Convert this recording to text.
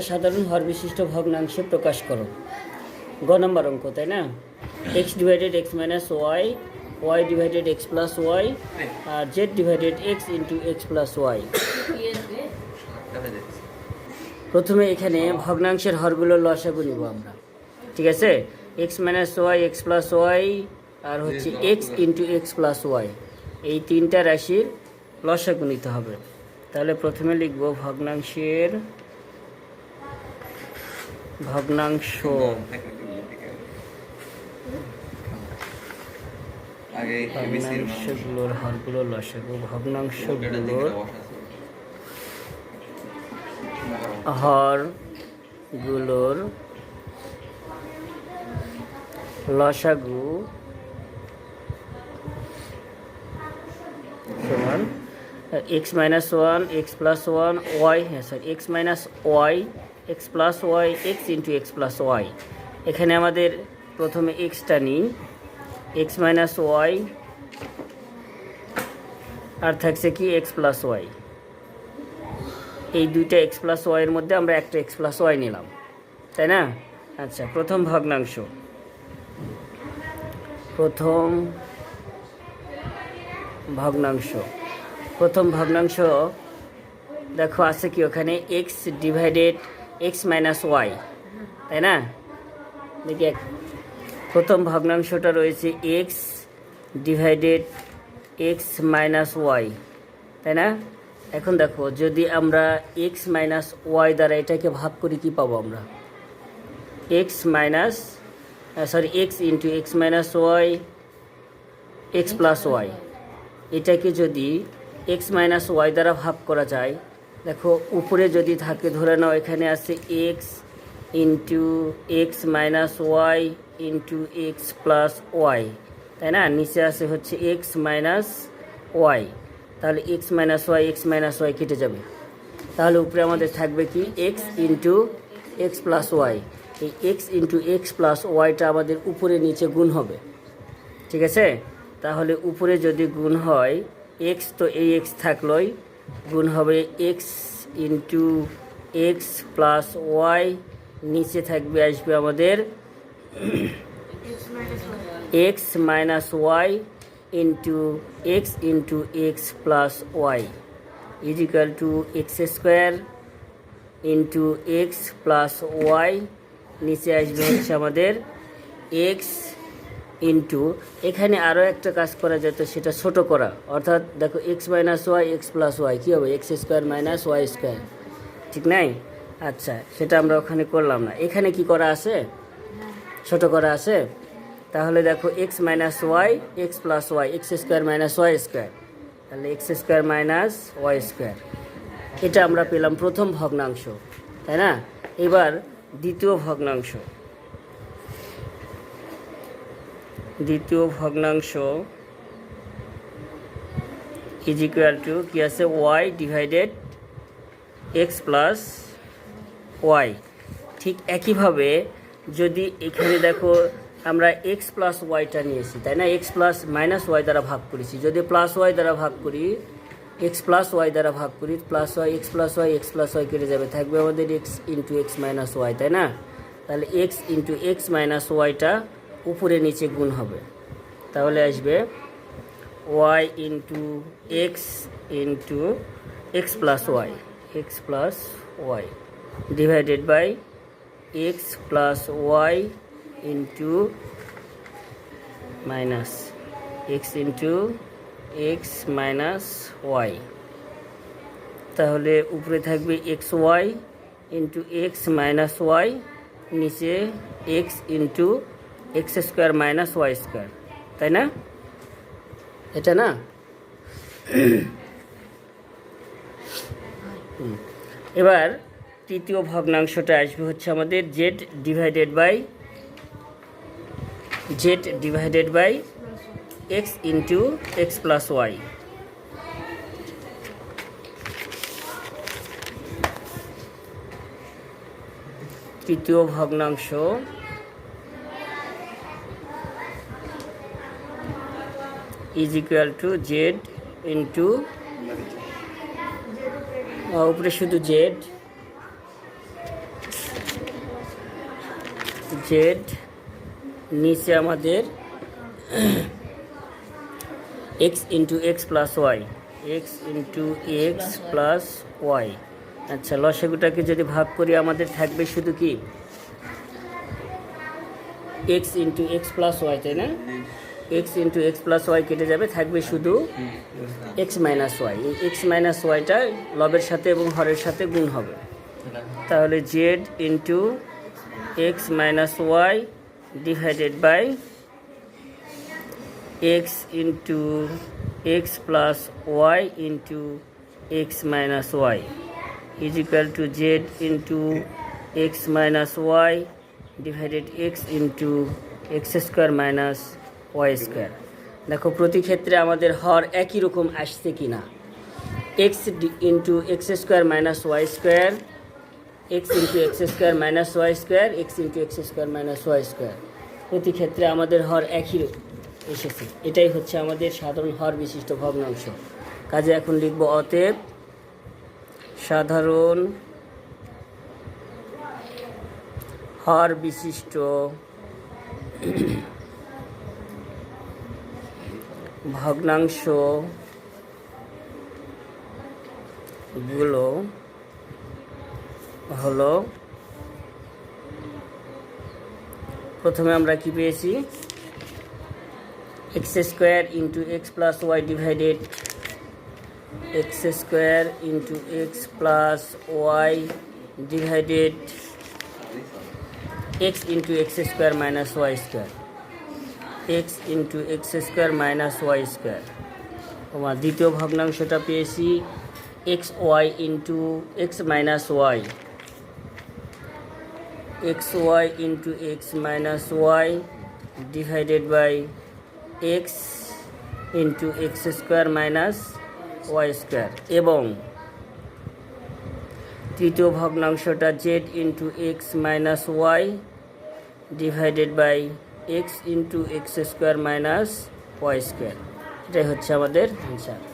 সাধারণ হর বিশিষ্ট ভগ্নাংশে প্রকাশ করো। গ নম্বর অঙ্ক, তাই না? X divided x minus y y divided x plus y আর z divided x into x plus y প্রথমে এখানে ভগ্নাংশের হরগুলো লসাগু নিব আমরা। ঠিক আছে? X minus y x plus y আর হচ্ছে x into x plus y এই তিনটা রাশির লসাগু নিতে হবে। তাহলে প্রথমে লিখব ভগ্নাংশের ভগ্নাংশ। আগে ভগ্নাংশগুলোর হরগুলো লসাগু। ভগ্নাংশগুলোর হরগুলোর লসাগু সমান x minus one x plus one y হ্যাঁ sir x minus y x plus y, x into x plus y. এখানে আমাদের প্রথমে এক্সটা নিই এক্স মাইনাস ওয়াই, আর থাকছে কি এক্স প্লাস ওয়াই। এই দুইটা এক্স প্লাস ওয়াইয়ের মধ্যে আমরা একটা এক্স প্লাস ওয়াই নিলাম, তাই না? আচ্ছা প্রথম ভগ্নাংশ। প্রথম ভগ্নাংশ। প্রথম ভগ্নাংশ, দেখো আছে কি ওখানে? X divided x minus y তাই না? দেখি এক, প্রথম ভগ্নাংশটা রয়েছে x divided x minus y তাই না? এখন দেখো, যদি আমরা এক্স মাইনাস ওয়াই দ্বারা এটাকে ভাগ করি, কি পাবো আমরা? X minus sorry x into x minus y x plus y এটাকে যদি এক্স মাইনাস ওয়াই দ্বারা ভাগ করা যায় দেখো, উপরে যদি থাকে, ধরে নাও এখানে আছে x into x minus y into x plus y তাই না? নিচে আছে হচ্ছে এক্স মাইনাস ওয়াই তাহলে x minus y x minus y কেটে যাবে। তাহলে উপরে আমাদের থাকবে কি? X into x plus y এই এক্স ইন্টু এক্স প্লাস ওয়াইটা আমাদের উপরে নিচে গুণ হবে। ঠিক আছে? তাহলে উপরে যদি গুণ হয় এক্স তো এই এক্স থাকলোই গুণ হবে x into x plus y নিচে থাকবে, আসবে আমাদের x minus y into x into x plus y is equal to x square into x plus y নিচে আসবে হচ্ছে আমাদের এক্স ইন্টু এখানে আরও একটা কাজ করা যেত সেটা ছোট করা। অর্থাৎ দেখো x minus y x plus y কী হবে? X square minus y square ঠিক নাই? আচ্ছা সেটা আমরা ওখানে করলাম না। এখানে কি করা আছে? ছোট করা আছে। তাহলে দেখো x minus y x plus y x square minus y square তাহলে x square minus y square এটা আমরা পেলাম প্রথম ভগ্নাংশ, তাই না? এবার দ্বিতীয় ভগ্নাংশ। দ্বিতীয় ভগ্নাংশ ইজ ইকুয়াল টু কি আছে? Y divided x plus y ঠিক একইভাবে যদি এখানে দেখো, আমরা এক্স প্লাস ওয়াইটা নিয়েছি, তাই না? এক্স প্লাস মাইনাস ওয়াই দ্বারা ভাগ করেছি। যদি প্লাস ওয়াই দ্বারা ভাগ করি এক্স প্লাস ওয়াই দ্বারা ভাগ করি plus Y X plus Y X plus Y কেটে যাবে। থাকবে আমাদের X into X minus Y তাই না? তাহলে এক্স ইন্টু এক্স মাইনাস ওয়াইটা উপরে নিচে গুণ হবে। তাহলে আসবে y into x into x plus y x plus y divided by x plus y into minus x into x minus y তাহলে উপরে থাকবে x y into x minus y নিচে x into x square minus Y square, তাই না? এটা না। এবার তৃতীয় ভগ্নাংশটা আসবে হচ্ছে আমাদের z divided by z divided by x into x plus y তৃতীয় ভগ্নাংশ is equal to z into উপরে শুধু জেড জেড নিচে আমাদের x into x plus y x into x plus y আচ্ছা লসাগুটাকে যদি ভাগ করি, আমাদের থাকবে শুধু কি? X into x plus y তাই না? X into x plus y কেটে যাবে, থাকবে শুধু x minus y x minus ওয়াইটা লবের সাথে এবং হরের সাথে গুণ হবে। তাহলে z into x minus y divided by x into x plus y into x minus y is equal to z into x minus y divided x into x square minus y square দেখো, প্রতি ক্ষেত্রে আমাদের হর একই রকম আসছে কি না x into x square minus y square x into x square minus y square x into x square minus y square প্রতি ক্ষেত্রে আমাদের হর একই এসেছে। এটাই হচ্ছে আমাদের সাধারণ হর বিশিষ্ট ভগ্নাংশ। কাজে এখন লিখব অতএব সাধারণ হর বিশিষ্ট ভগ্নাংশগুলো হলো, প্রথমে আমরা কি পেয়েছি? X square into x plus y divided x square into x plus y divided x into x square minus y square x into x square minus y square তোমার দ্বিতীয় ভগ্নাংশটা পেয়েছি x y into x minus y x y into x minus y divided by x into x square minus y square এবং তৃতীয় ভগ্নাংশটা z into x minus y divided by x into x square minus y square এটাই হচ্ছে আমাদের answer